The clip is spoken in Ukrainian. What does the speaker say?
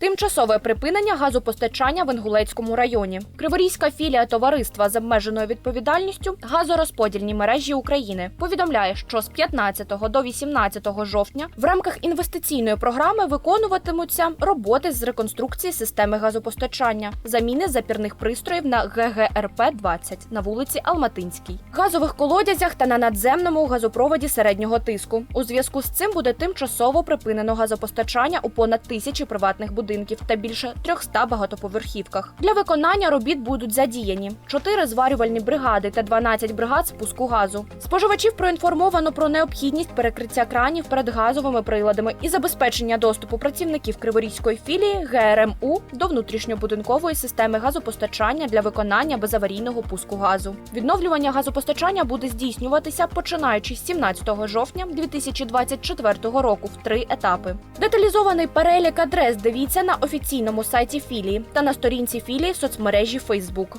Тимчасове припинення газопостачання в Інгулецькому районі. Криворізька філія товариства з обмеженою відповідальністю газорозподільні мережі України повідомляє, що з 15 до 18 жовтня в рамках інвестиційної програми виконуватимуться роботи з реконструкції системи газопостачання, заміни запірних пристроїв на ГГРП 20 на вулиці Алматинській, газових колодязях та на надземному газопроводі середнього тиску. У зв'язку з цим буде тимчасово припинено газопостачання у понад тисячі приватних будинків та більше 300 багатоповерхівках. Для виконання робіт будуть задіяні 4 зварювальні бригади та 12 бригад спуску газу. Споживачів проінформовано про необхідність перекриття кранів перед газовими приладами і забезпечення доступу працівників Криворізької філії ГРМУ до внутрішньобудинкової системи газопостачання для виконання безаварійного пуску газу. Відновлювання газопостачання буде здійснюватися починаючи з 17 жовтня 2024 року в три етапи. Деталізований перелік адрес дивіться на офіційному сайті філії та на сторінці філії в соцмережі Facebook.